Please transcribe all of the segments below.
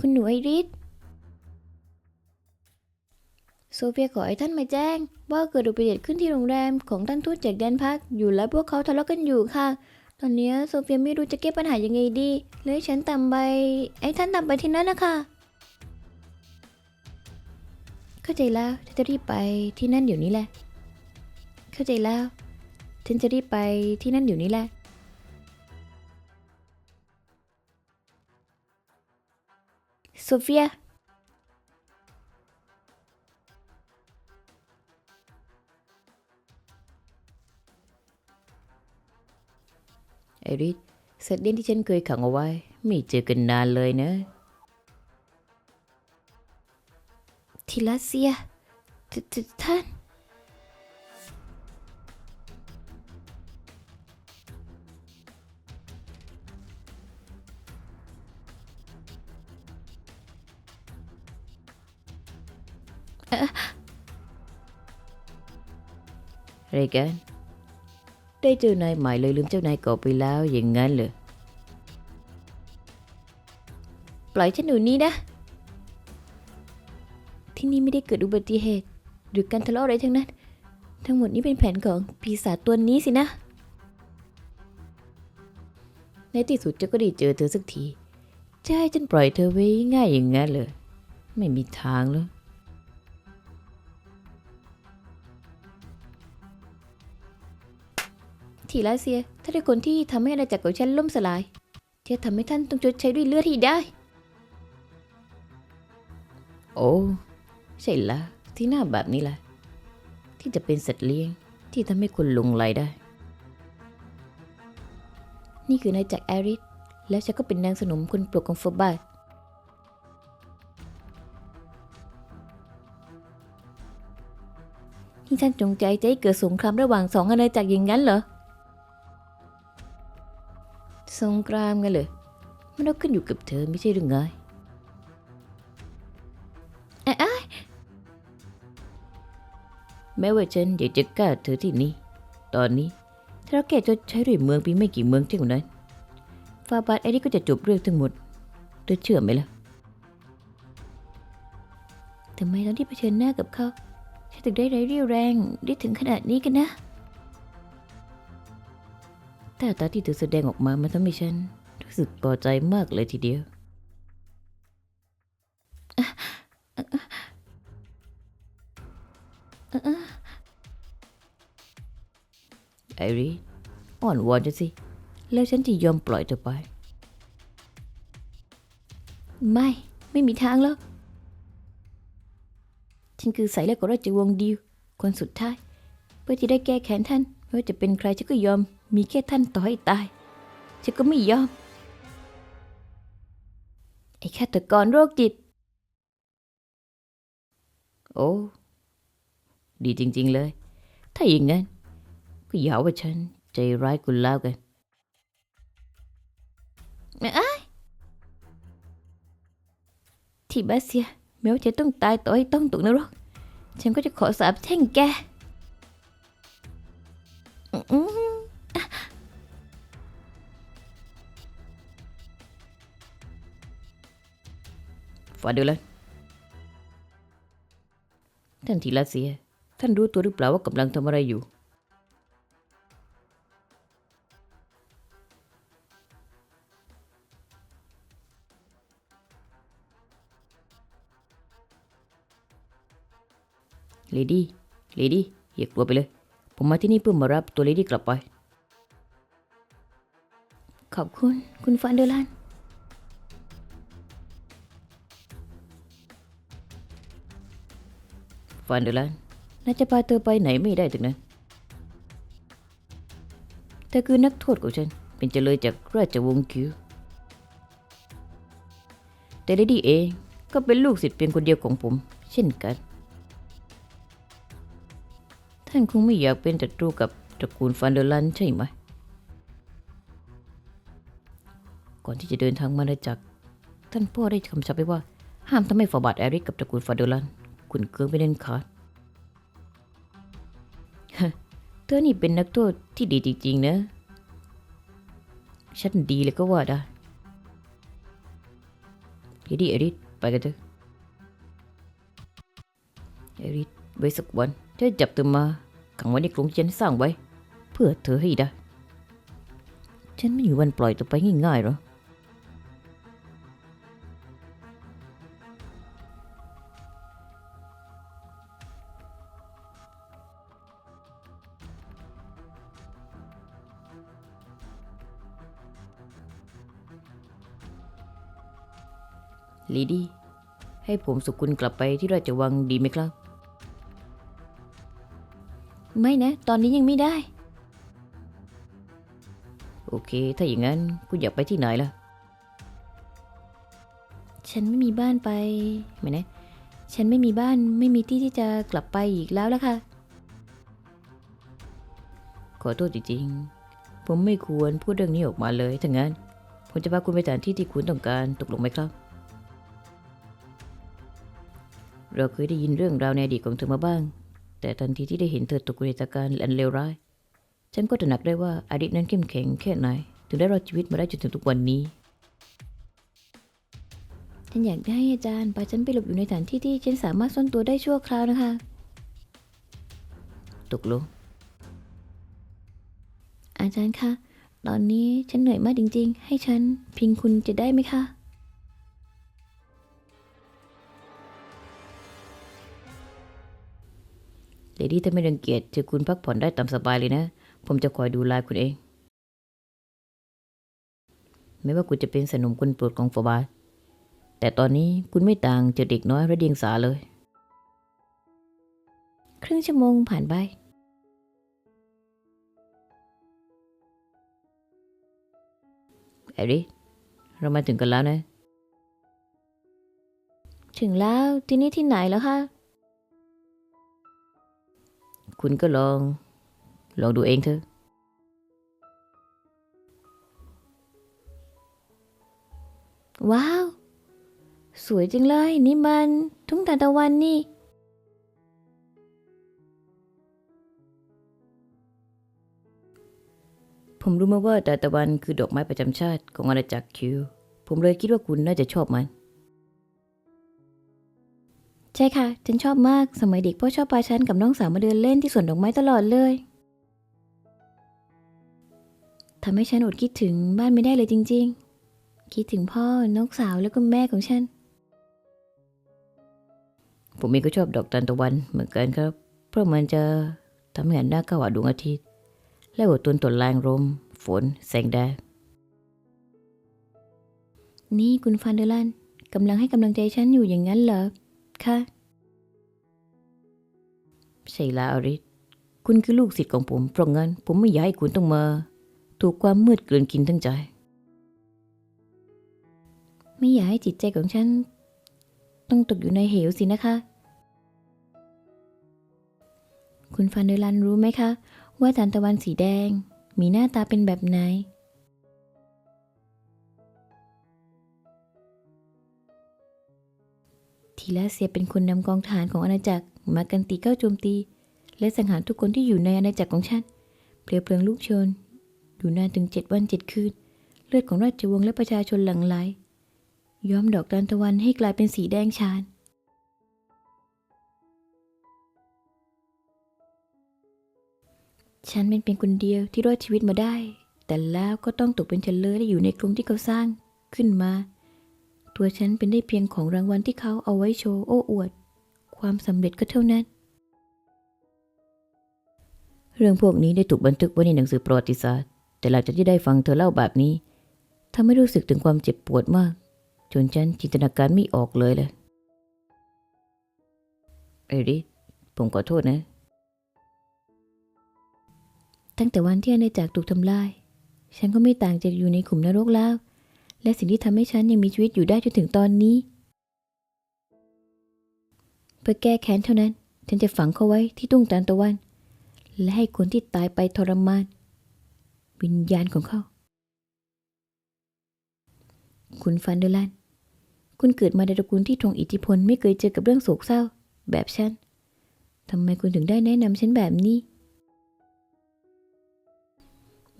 คุณหนูไอริสโซเฟียขอให้ท่านมาแจ้ง ว่าเกิดอุบัติเหตุขึ้นที่โรงแรมของท่านทูตจากแดนพักอยู่และพวกเขาทะเลาะกันอยู่ค่ะ ตอนนี้โซเฟียไม่รู้จะแก้ปัญหายังไงดีเลยฉันตามไปไอ้ท่านตามไปที่นั่นนะคะเข้าใจแล้วฉันจะรีบไปที่นั่นเดี๋ยวนี้แหละ เข้าใจแล้วฉันจะรีบไปที่นั่นเดี๋ยวนี้แหละ ซเฟียไอริสสัตว์เลี้ยงที่ฉันเคยขังเอาไว้ ไม่เจอกันนานเลยนะทิลาเซียททท่าน อะไรกันได้เจอนายใหม่เลยลืมเจ้านายเก่าไปแล้วอย่างนั้นเหรอปล่อยฉันอยู่นี่นะ ที่นี่ไม่ได้เกิดอุบัติเหตุ หรือการทะเลาะอะไรทั้งนั้น ทั้งหมดนี้เป็นแผนของปีศาจตัวนี้สินะ ในที่สุดเจ้าก็ได้เจอเธอสักทีจะให้ฉันปล่อยเธอไว้ง่ายอย่างนั้นเหรอไม่มีทางเลย ทีลาเซียถ้าได้คนที่ทำให้อาณาจักรของฉันล่มสลายจะทำให้ท่านต้องชดใช้ด้วยเลือดที่ได้ โอ้ใช่ละที่หน้าแบบนี้แหละที่จะเป็นสัตว์เลี้ยงที่ทำให้คนหลงไหลได้ นี่คือนายจักรแอริสแล้วฉันก็เป็นนางสนมคนโปรดของฟอบาที่ท่านจงใจจะให้เกิดสงครามระหว่างสองอาณาจักรอย่างนั้นเหรอ สงครามไงเลยมันต้ขึ้นอยู่กับเธอไม่ใช่หรือไงเอ๊ะแม้ว่าฉันอยากจะกล้าเธอที่นี่ ตอนนี้ถ้าเราแค่จะใช้ด้วยเมืองเพียงไม่กี่เมืองเท่านั้นฟาบาทไอ้นี่ก็จะจบเรื่องทั้งหมดเธอเชื่อไหมล่ะทำไมตอนที่เผชิญหน้ากับเขาฉันถึงได้ไร้เรี่ยวแรงได้ถึงขนาดนี้กันนะ แต่ตาที่เธอแสดงออกมามันทำให้ฉันรู้สึกพอใจมากเลยทีเดียว ไอรีอ่อนวอนจะสิ แล้วฉันจะยอมปล่อยเธอไป ไม่ ไม่มีทางแล้ว ฉันคือสายเลือดของราชวงศ์ดิวคนสุดท้าย เพื่อที่ได้แก้แค้นท่าน ไม่ว่าจะเป็นใครฉันก็ยอม มีแค่ท่านต่อให้ตายฉันก็ไม่ยอม ไอ้ฆาตกรโรคจิต โอ้ ดีจริง ๆเลย ถ้าอย่างนั้น ก็อย่าว่าฉันใจร้ายคุณแล้วกันที่บาเซียแม้ว่าจะต้องตายต่อให้ต้องตกนรก ฉันก็จะขอสาบแช่งแก ฟาเดลันท่านทีลาเซีย ท่านรู้ตัวหรือเปล่าว่ากำลังทำอะไรอยู่ เลดี้ เลดี้อย่ากลัวไปเลย ผมมาที่นี่เพื่อมารับตัวเลดี้กลับไป ขอบคุณ คุณฟานเดอร์ลัน ฟานเดอร์ลันน่าจะพาเธอไปไหนไม่ได้ถึงนั้นเธอคือนักโทษของฉัน เป็นเจเลยจากราชวงศ์คิว แต่เลดี้เองก็เป็นลูกศิษย์เพียงคนเดียวของผม เช่นกัน ท่านคงไม่อยากเป็นศัตรูกับตระกูลฟานเดอร์ลันใช่ไหม ก่อนที่จะเดินทางมาในจักรท่านพ่อได้คำชับไว้ว่าห้ามทำให้ฟาบาดแอริกกับตระกูลฟานเดอร์ลัน ขุนเคืองไปเด็นขาดเธอนี่เป็นนักโทษที่ดีจริงๆนะ ฉันดีเลยก็ว่าได้ทีดีเอริสไปกันเถอะเอริสไว้สักวันจะจับเธอมาขังไว้ในกรงที่ฉันสร้างไว้ เพื่อเธอให้ได้ ฉันไม่มีวันปล่อยเธอไปง่ายๆหรอก ลีดี้ให้ผมสุกุลกลับไปที่ราชวังดีไหมครับ ไม่นะ ตอนนี้ยังไม่ได้ โอเค ถ้าอย่างนั้นคุณอยากไปที่ไหนล่ะ ฉันไม่มีบ้านไปไม่นะ ฉันไม่มีบ้านไม่มีที่ที่จะกลับไปอีกแล้วละค่ะ ขอโทษจริงๆ ผมไม่ควรพูดเรื่องนี้ออกมาเลยถ้างั้น ผมจะพาคุณไปสถานที่ที่คุณต้องการตกลงไหมครับ เราเคยได้ยินเรื่องราวในอดีตของเธอมาบ้าง แต่ทันทีที่ได้เห็นเธอตกอยู่ในสถานการณ์อันเลวร้าย ฉันก็ตระหนักได้ว่าอดีตนั้นเข้มแข็งแค่ไหน ถึงได้รอดชีวิตมาได้จนถึงทุกวันนี้ ฉันอยากได้อาจารย์พาฉันไปหลบอยู่ในสถานที่ที่ฉันสามารถซ่อนตัวได้ชั่วคราวนะคะตกลงอาจารย์คะ ตอนนี้ฉันเหนื่อยมากจริง ๆ ให้ฉันพิงคุณจะได้ไหมคะ เลดี้ถ้าไม่รังเกียจจะคุณพักผ่อนได้ตามสบายเลยนะ ผมจะคอยดูแลคุณเอง ไม่ว่าคุณจะเป็นสนมคนโปรดของฟบาแต่ตอนนี้คุณไม่ต่างจากเด็กน้อยและเดียงสาเลย ครึ่งชั่วโมงผ่านไปแอริเรามาถึงกันแล้วนะ ถึงแล้วที่นี่ที่ไหนแล้วคะ คุณก็ลอง ลองดูเองเถอะ ว้าว สวยจังเลย นี่มันทุ่งทานตะวันนี่ ผมรู้มาว่าดาตะวันคือดอกไม้ประจำชาติของอาณาจักรคิว ผมเลยคิดว่าคุณน่าจะชอบมัน ใช่ค่ะ ฉันชอบมาก สมัยเด็กพ่อชอบพาฉันกับน้องสาวมาเดินเล่นที่สวนดอกไม้ตลอดเลยทำให้ฉันอดคิดถึงบ้านไม่ได้เลยจริง ๆ คิดถึงพ่อ น้องสาวแล้วก็แม่ของฉัน ผมเองก็ชอบดอกทานตะวันเหมือนกันครับ เพราะมันจะทำให้เหันหน้าเข้าดวงอาทิตย์ และอดทนต่อแรงลมฝน แสงแดด นี่คุณฟันเดอร์ลันกำลังให้กำลังใจฉันอยู่อย่างนั้นเหรอ คะใช่แล้วอริสคุณคือลูกศิษย์ของผม เพราะงั้น ผมไม่อยากให้คุณต้องมา ถูกความมืดกลืนกินทั้งใจ ไม่อยากให้จิตใจของฉัน ต้องตกอยู่ในเหวสินะคะ คุณฟันเดอร์ลันรู้ไหมคะ ว่าทานตะวันสีแดง มีหน้าตาเป็นแบบไหน ทีลาเซียเป็นคนนำกองทหารของอาณาจักรมากันตีเข้าโจมตี และสังหารทุกคนที่อยู่ในอาณาจักรของฉันเปลวเพลิงลุกชน อยู่นานถึงเจ็ดวันเจ็ดคืน เลือดของราชวงศ์และประชาชนหลั่งไหลย้อมดอกทานตะวันให้กลายเป็นสีแดงฉานฉันเป็นเพียงคนเดียวที่รอดชีวิตมาได้ แต่แล้วก็ต้องตกเป็นเฉลยและอยู่ในกรงที่เขาสร้างขึ้นมา ตัวฉันเป็นได้เพียงของรางวัลที่เขาเอาไว้โชว์โอ้อวด ความสำเร็จก็เท่านั้น เรื่องพวกนี้ได้ถูกบันทึกไว้ในหนังสือประวัติศาสตร์ แต่หลังจากที่ได้ฟังเธอเล่าแบบนี้ทำให้รู้สึกถึงความเจ็บปวดมาก จนฉันจินตนาการไม่ออกเลยเลยเอริสผมขอโทษนะ ตั้งแต่วันที่อาณาจักรถูกทำลาย ฉันก็ไม่ต่างจากอยู่ในขุมนรกแล้ว และสิ่งที่ทำให้ฉันยังมีชีวิตอยู่ได้จนถึงตอนนี้ เพื่อแก้แค้นเท่านั้น ฉันจะฝังเขาไว้ที่ตุ้งตานตะวัน และให้คนที่ตายไปทรมาน วิญญาณของเขา คุณฟันเดอร์ลันคุณเกิดมาในตระกูลที่ทรงอิทธิพลไม่เคยเจอกับเรื่องโศกเศร้า แบบฉันทำไมคุณถึงได้แนะนำฉันแบบนี้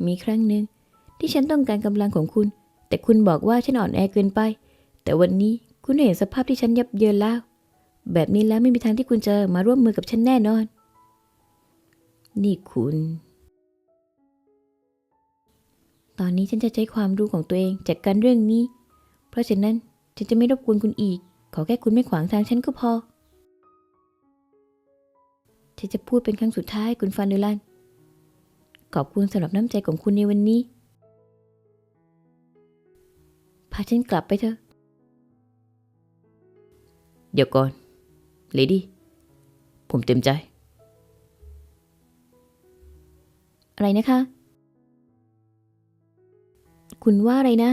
มีครั้งหนึ่งที่ฉันต้องการกำลังของคุณ แต่คุณบอกว่าฉันอ่อนแอเกินไป แต่วันนี้คุณเห็นสภาพที่ฉันยับเยินแล้ว แบบนี้แล้วไม่มีทางที่คุณจะมาร่วมมือกับฉันแน่นอน นี่คุณ ตอนนี้ฉันจะใช้ความรู้ของตัวเองจัดการเรื่องนี้ เพราะฉะนั้นฉันจะไม่รบกวนคุณอีก ขอแค่คุณไม่ขวางทางฉันก็พอ ฉันจะพูดเป็นครั้งสุดท้ายคุณฟานเดอลันขอบคุณสำหรับน้ำใจของคุณในวันนี้ พาฉันกลับไปเถอะ เดี๋ยวก่อนเลดี้ผมเต็มใจ อะไรนะคะ คุณว่าอะไรนะ